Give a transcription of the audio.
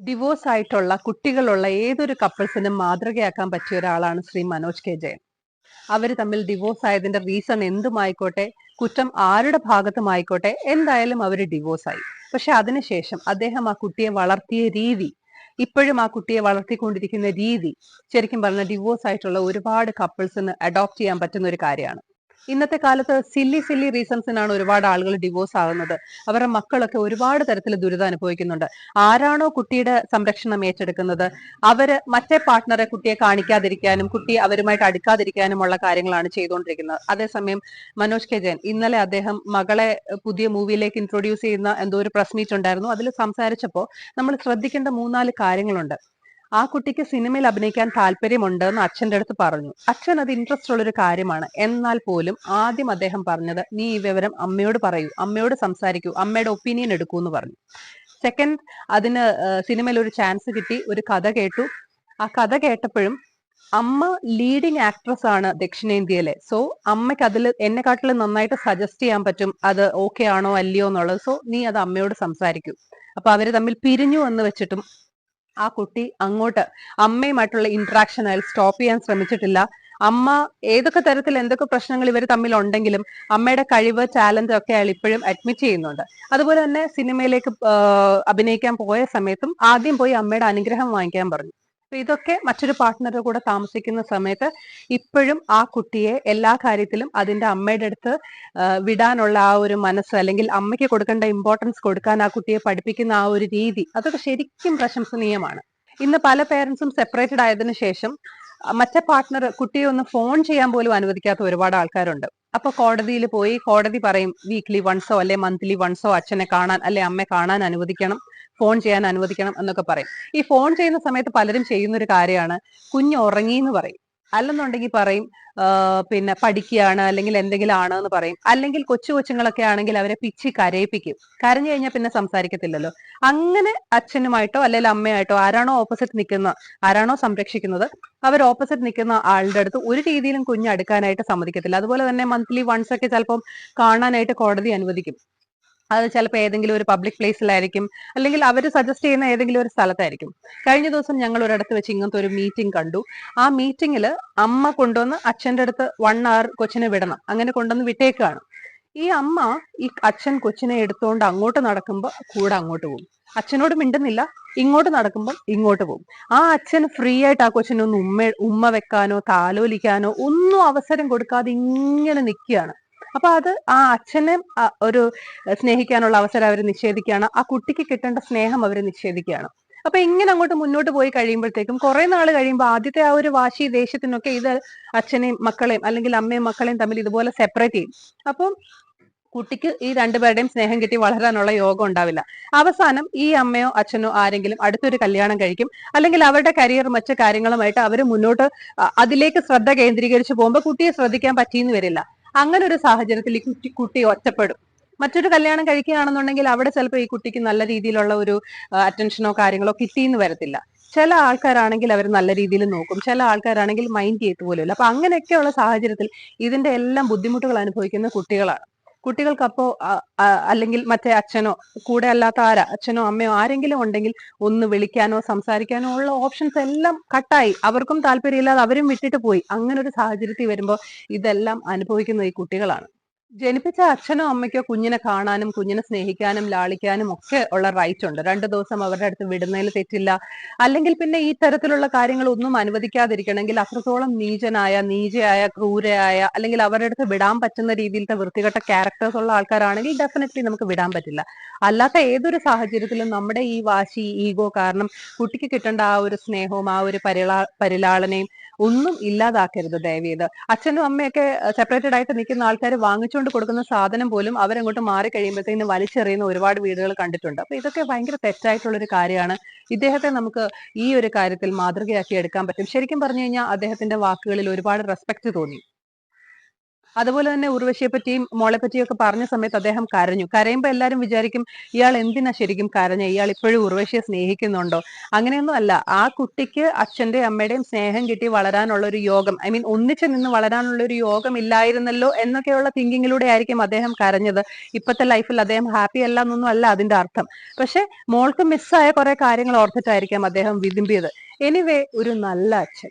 Divorce ആയിട്ടുള്ള കുട്ടികളുള്ള ഏതൊരു കപ്പിൾസിനും മാതൃകയാക്കാൻ പറ്റിയ ഒരാളാണ് ശ്രീ മനോജ് കെ ജയൻ. അവർ തമ്മിൽ ഡിവോഴ്സ് ആയതിന്റെ റീസൺ എന്തുമായിക്കോട്ടെ കുറ്റം ആരുടെ ഭാഗത്തുമായിക്കോട്ടെ എന്തായാലും അവർ ഡിവോഴ്സ് ആയി. പക്ഷെ അതിനുശേഷം അദ്ദേഹം ആ കുട്ടിയെ വളർത്തിയ രീതി ഇപ്പോഴും ആ കുട്ടിയെ വളർത്തിക്കൊണ്ടിരിക്കുന്ന രീതി ശരിക്കും പറഞ്ഞ ഡിവോഴ്സ് ആയിട്ടുള്ള ഒരുപാട് കപ്പിൾസിന് അഡോപ്റ്റ് ചെയ്യാൻ പറ്റുന്ന ഒരു കാര്യമാണ്. ഇന്നത്തെ കാലത്ത് സില്ലി സില്ലി റീസൺസിനാണ് ഒരുപാട് ആളുകൾ ഡിവോഴ്സ് ആകുന്നത് അവരുടെ മക്കളൊക്കെ ഒരുപാട് തരത്തിൽ ദുരിതം അനുഭവിക്കുന്നുണ്ട്. ആരാണോ കുട്ടിയുടെ സംരക്ഷണം ഏറ്റെടുക്കുന്നത്? അവർ മറ്റേ പാർട്ട്ണറെ കുട്ടിയെ കാണിക്കാതിരിക്കാനും കുട്ടി അവരുമായിട്ട് അടുക്കാതിരിക്കാനുമുള്ള കാര്യങ്ങളാണ് ചെയ്തുകൊണ്ടിരിക്കുന്നത്. അതേസമയം മനോജ് കെ ജയൻ ഇന്നലെ അദ്ദേഹം മകളെ പുതിയ മൂവിയിലേക്ക് ഇൻട്രൊഡ്യൂസ് ചെയ്യുന്ന എന്തോ ഒരു പ്രസ് മീറ്റ് ഉണ്ടായിരുന്നു. അതിൽ സംസാരിച്ചപ്പോൾ നമ്മൾ ശ്രദ്ധിക്കേണ്ട മൂന്നാൽ കാര്യങ്ങളുണ്ട്. ആ കുട്ടിക്ക് സിനിമയിൽ അഭിനയിക്കാൻ താല്പര്യമുണ്ട് എന്ന് അച്ഛന്റെ അടുത്ത് പറഞ്ഞു. അച്ഛൻ അത് ഇൻട്രസ്റ്റ് ഉള്ളൊരു കാര്യമാണ്. എന്നാൽ പോലും ആദ്യം അദ്ദേഹം പറഞ്ഞത് നീ ഈ വിവരം അമ്മയോട് പറയൂ. അമ്മയോട് സംസാരിക്കൂ. അമ്മയുടെ ഒപ്പീനിയൻ എടുക്കൂ എന്ന് പറഞ്ഞു. സെക്കൻഡ് അതിന് സിനിമയിൽ ഒരു ചാൻസ് കിട്ടി. ഒരു കഥ കേട്ടു. ആ കഥ കേട്ടപ്പോഴും അമ്മ ലീഡിങ് ആക്ട്രസ് ആണ് ദക്ഷിണേന്ത്യയിലെ. സോ അമ്മയ്ക്ക് അതിൽ എന്നെക്കാട്ടിൽ നന്നായിട്ട് സജസ്റ്റ് ചെയ്യാൻ പറ്റും അത് ഓക്കെ ആണോ അല്ലയോ എന്നുള്ളത്. സോ നീ അത് അമ്മയോട് സംസാരിക്കൂ. അപ്പൊ അവർ തമ്മിൽ പിരിഞ്ഞു എന്ന് വെച്ചിട്ടും ആ കുട്ടി അങ്ങോട്ട് അമ്മയുമായിട്ടുള്ള ഇന്ററാക്ഷൻ അയാൾ സ്റ്റോപ്പ് ചെയ്യാൻ ശ്രമിച്ചിട്ടില്ല. അമ്മ ഏതൊക്കെ തരത്തിൽ എന്തൊക്കെ പ്രശ്നങ്ങൾ ഇവർ തമ്മിൽ ഉണ്ടെങ്കിലും അമ്മയുടെ കഴിവ് ടാലന്റ് ഒക്കെ അയാൾ ഇപ്പോഴും അഡ്മിറ്റ് ചെയ്യുന്നുണ്ട്. അതുപോലെ തന്നെ സിനിമയിലേക്ക് അഭിനയിക്കാൻ പോയ സമയത്തും ആദ്യം പോയി അമ്മയുടെ അനുഗ്രഹം വാങ്ങിക്കാൻ പറഞ്ഞു. ഇതൊക്കെ മറ്റൊരു പാർട്ട്ണറുടെ കൂടെ താമസിക്കുന്ന സമയത്ത് ഇപ്പോഴും ആ കുട്ടിയെ എല്ലാ കാര്യത്തിലും അതിന്റെ അമ്മയുടെ അടുത്ത് വിടാനുള്ള ആ ഒരു മനസ്സ് അല്ലെങ്കിൽ അമ്മയ്ക്ക് കൊടുക്കേണ്ട ഇമ്പോർട്ടൻസ് കൊടുക്കാൻ ആ കുട്ടിയെ പഠിപ്പിക്കുന്ന ആ ഒരു രീതി അതൊക്കെ ശരിക്കും പ്രശംസനീയമാണ്. ഇന്ന് പല പേരൻസും സെപ്പറേറ്റഡ് ആയതിനു ശേഷം മറ്റേ പാർട്ട്ണർ കുട്ടിയെ ഒന്ന് ഫോൺ ചെയ്യാൻ പോലും അനുവദിക്കാത്ത ഒരുപാട് ആൾക്കാരുണ്ട്. അപ്പൊ കോടതിയിൽ പോയി കോടതി പറയും വീക്ക്ലി വൺസോ അല്ലെ മന്ത്ലി വൺസോ അച്ഛനെ കാണാൻ അല്ലെ അമ്മയെ കാണാൻ അനുവദിക്കണം. ഫോൺ ചെയ്യാൻ അനുവദിക്കണം എന്നൊക്കെ പറയും. ഈ ഫോൺ ചെയ്യുന്ന സമയത്ത് പലരും ചെയ്യുന്ന ഒരു കാര്യമാണ് കുഞ്ഞ് ഉറങ്ങി എന്ന് പറയും. അല്ലെന്നുണ്ടെങ്കിൽ പറയും പിന്നെ പഠിക്കുകയാണ് അല്ലെങ്കിൽ എന്തെങ്കിലും ആണ് എന്ന് പറയും. അല്ലെങ്കിൽ കൊച്ചു കൊച്ചുങ്ങളൊക്കെ ആണെങ്കിൽ അവരെ പിച്ചി കരയിപ്പിക്കും. കരഞ്ഞു കഴിഞ്ഞാൽ പിന്നെ സംസാരിക്കത്തില്ലല്ലോ. അങ്ങനെ അച്ഛനുമായിട്ടോ അല്ലെങ്കിൽ അമ്മയായിട്ടോ ആരാണോ ഓപ്പോസിറ്റ് നിൽക്കുന്ന ആരാണോ സംരക്ഷിക്കുന്നത് അവർ ഓപ്പോസിറ്റ് നിൽക്കുന്ന ആളുടെ അടുത്ത് ഒരു രീതിയിലും കുഞ്ഞ് അടുക്കാനായിട്ട് സമ്മതിക്കത്തില്ല. അതുപോലെ തന്നെ മന്ത്ലി വൺസ് ഒക്കെ ചിലപ്പം കാണാനായിട്ട് കോടതി അനുവദിക്കും. അത് ചിലപ്പോൾ ഏതെങ്കിലും ഒരു പബ്ലിക് പ്ലേസിലായിരിക്കും അല്ലെങ്കിൽ അവർ സജസ്റ്റ് ചെയ്യുന്ന ഏതെങ്കിലും ഒരു സ്ഥലത്തായിരിക്കും. കഴിഞ്ഞ ദിവസം ഞങ്ങൾ ഒരിടത്ത് വെച്ച് ഇങ്ങനത്തെ ഒരു മീറ്റിംഗ് കണ്ടു. ആ മീറ്റിംഗിൽ അമ്മ കൊണ്ടുവന്ന് അച്ഛന്റെ അടുത്ത് വൺ അവർ കൊച്ചിനെ വിടണം. അങ്ങനെ കൊണ്ടുവന്ന് വിട്ടേക്കാണ്. ഈ അമ്മ ഈ അച്ഛൻ കൊച്ചിനെ എടുത്തുകൊണ്ട് അങ്ങോട്ട് നടക്കുമ്പോൾ കൂടെ അങ്ങോട്ട് പോകും. അച്ഛനോട് മിണ്ടുന്നില്ല. ഇങ്ങോട്ട് നടക്കുമ്പോൾ ഇങ്ങോട്ട് പോകും. ആ അച്ഛൻ ഫ്രീ ആയിട്ട് ആ കൊച്ചിനൊന്ന് ഉമ്മ ഉമ്മ വെക്കാനോ താലോലിക്കാനോ ഒന്നും അവസരം കൊടുക്കാതെ ഇങ്ങനെ നിൽക്കുകയാണ് അപ്പൊ അത് ആ അച്ഛനെ ഒരു സ്നേഹിക്കാനുള്ള അവസരം അവർ നിഷേധിക്കുകയാണ്. ആ കുട്ടിക്ക് കിട്ടേണ്ട സ്നേഹം അവർ നിഷേധിക്കുകയാണ്. അപ്പൊ ഇങ്ങനെ അങ്ങോട്ട് മുന്നോട്ട് പോയി കഴിയുമ്പോഴത്തേക്കും കുറെ നാൾ കഴിയുമ്പോൾ ആദ്യത്തെ ആ ഒരു വാശി ദേഷ്യത്തിനൊക്കെ ഇത് അച്ഛനെയും മക്കളെയും അല്ലെങ്കിൽ അമ്മയും മക്കളെയും തമ്മിൽ ഇതുപോലെ സെപ്പറേറ്റ് ചെയ്യും. അപ്പം കുട്ടിക്ക് ഈ രണ്ടുപേരുടെയും സ്നേഹം കിട്ടി വളരാനുള്ള യോഗം ഉണ്ടാവില്ല. അവസാനം ഈ അമ്മയോ അച്ഛനോ ആരെങ്കിലും അടുത്തൊരു കല്യാണം കഴിക്കും. അല്ലെങ്കിൽ അവരുടെ കരിയർ മറ്റു കാര്യങ്ങളുമായിട്ട് അവർ മുന്നോട്ട് അതിലേക്ക് ശ്രദ്ധ കേന്ദ്രീകരിച്ച് പോകുമ്പോൾ കുട്ടിയെ ശ്രദ്ധിക്കാൻ പറ്റിയെന്ന് വരില്ല. അങ്ങനെ ഒരു സാഹചര്യത്തിൽ ഈ കുട്ടി കുട്ടി ഒറ്റപ്പെടും. മറ്റൊരു കല്യാണം കഴിക്കുകയാണെന്നുണ്ടെങ്കിൽ അവിടെ ചിലപ്പോൾ ഈ കുട്ടിക്ക് നല്ല രീതിയിലുള്ള ഒരു അറ്റൻഷനോ കാര്യങ്ങളോ കിട്ടിയെന്ന് വരത്തില്ല. ചില ആൾക്കാരാണെങ്കിൽ അവർ നല്ല രീതിയിൽ നോക്കും. ചില ആൾക്കാരാണെങ്കിൽ മൈൻഡ് ചെയ്ത് പോലും അപ്പൊ അങ്ങനെയൊക്കെയുള്ള സാഹചര്യത്തിൽ ഇതിന്റെ എല്ലാം ബുദ്ധിമുട്ടുകൾ അനുഭവിക്കുന്ന കുട്ടികളാണ്. കുട്ടികൾക്ക് അപ്പോ അല്ലെങ്കിൽ മറ്റേ അച്ഛനോ കൂടെ അല്ലാത്ത ആരാ അച്ഛനോ അമ്മയോ ആരെങ്കിലും ഉണ്ടെങ്കിൽ ഒന്ന് വിളിക്കാനോ സംസാരിക്കാനോ ഉള്ള ഓപ്ഷൻസ് എല്ലാം കട്ടായി അവർക്കും താല്പര്യമില്ലാതെ അവരും വിട്ടിട്ട് പോയി. അങ്ങനെ ഒരു സാഹചര്യത്തിൽ വരുമ്പോൾ ഇതെല്ലാം അനുഭവിക്കുന്ന ഈ കുട്ടികളാണ്. ജനിപ്പിച്ച അച്ഛനോ അമ്മയ്ക്കോ കുഞ്ഞിനെ കാണാനും കുഞ്ഞിനെ സ്നേഹിക്കാനും ലാളിക്കാനും ഒക്കെ ഉള്ള റൈറ്റ് ഉണ്ട്. രണ്ടു ദിവസം അവരുടെ അടുത്ത് വിടുന്നതിൽ തെറ്റില്ല. അല്ലെങ്കിൽ പിന്നെ ഈ തരത്തിലുള്ള കാര്യങ്ങൾ ഒന്നും അനുവദിക്കാതിരിക്കണമെങ്കിൽ അത്രത്തോളം നീചനായ നീചയായ ക്രൂരയായ അല്ലെങ്കിൽ അവരുടെ അടുത്ത് വിടാൻ പറ്റുന്ന രീതിയിലത്തെ വൃത്തികെട്ട ക്യാരക്ടേഴ്സ് ഉള്ള ആൾക്കാരാണെങ്കിൽ ഡെഫിനറ്റ്ലി നമുക്ക് വിടാൻ പറ്റില്ല. അല്ലാത്ത ഏതൊരു സാഹചര്യത്തിലും നമ്മുടെ ഈ വാശി ഈഗോ കാരണം കുട്ടിക്ക് കിട്ടേണ്ട ആ ഒരു സ്നേഹവും ആ ഒരു പരിളാ പരിലാളനയും ഒന്നും ഇല്ലാതാക്കരുത് ദയവീത് അച്ഛനും അമ്മയൊക്കെ സെപ്പറേറ്റഡ് ആയിട്ട് നിൽക്കുന്ന ആൾക്കാർ വാങ്ങിച്ചുകൊണ്ട് കൊടുക്കുന്ന സാധനം പോലും അവരങ്ങോട്ട് മാറി കഴിയുമ്പോഴത്തേന് വലിച്ചെറിയുന്ന ഒരുപാട് വീടുകൾ കണ്ടിട്ടുണ്ട്. അപ്പൊ ഇതൊക്കെ ഭയങ്കര തെറ്റായിട്ടുള്ള ഒരു കാര്യമാണ്. ഇദ്ദേഹത്തെ നമുക്ക് ഈ ഒരു കാര്യത്തിൽ മാതൃകയാക്കി എടുക്കാൻ പറ്റും. ശരിക്കും പറഞ്ഞു കഴിഞ്ഞാൽ അദ്ദേഹത്തിന്റെ വാക്കുകളിൽ ഒരുപാട് റെസ്പെക്ട് തോന്നി. അതുപോലെ തന്നെ ഉർവശിയെ പറ്റിയും മോളെ പറ്റിയും ഒക്കെ പറഞ്ഞ സമയത്ത് അദ്ദേഹം കരഞ്ഞു. കരയുമ്പോൾ എല്ലാവരും വിചാരിക്കും ഇയാൾ എന്തിനാ ശരിക്കും കരഞ്ഞ? ഇയാൾ ഇപ്പോഴും ഉർവശിയെ സ്നേഹിക്കുന്നുണ്ടോ? അങ്ങനെയൊന്നും അല്ല. ആ കുട്ടിക്ക് അച്ഛന്റെ അമ്മയുടെയും സ്നേഹം കിട്ടി വളരാനുള്ള ഒരു യോഗം. ഐ മീൻ ഒന്നിച്ച് നിന്ന് വളരാനുള്ള ഒരു യോഗം ഇല്ലായിരുന്നല്ലോ എന്നൊക്കെയുള്ള തിങ്കിങ്ങിലൂടെ ആയിരിക്കും അദ്ദേഹം കരഞ്ഞത്. ഇപ്പോഴത്തെ ലൈഫിൽ അദ്ദേഹം ഹാപ്പി അല്ല എന്നൊന്നും അല്ല അതിന്റെ അർത്ഥം. പക്ഷെ മോൾക്ക് മിസ്സായ കുറെ കാര്യങ്ങൾ ഓർത്തിട്ടായിരിക്കാം അദ്ദേഹം വിതുമ്പിയത്. എനിവേ ഒരു നല്ല അച്ഛൻ.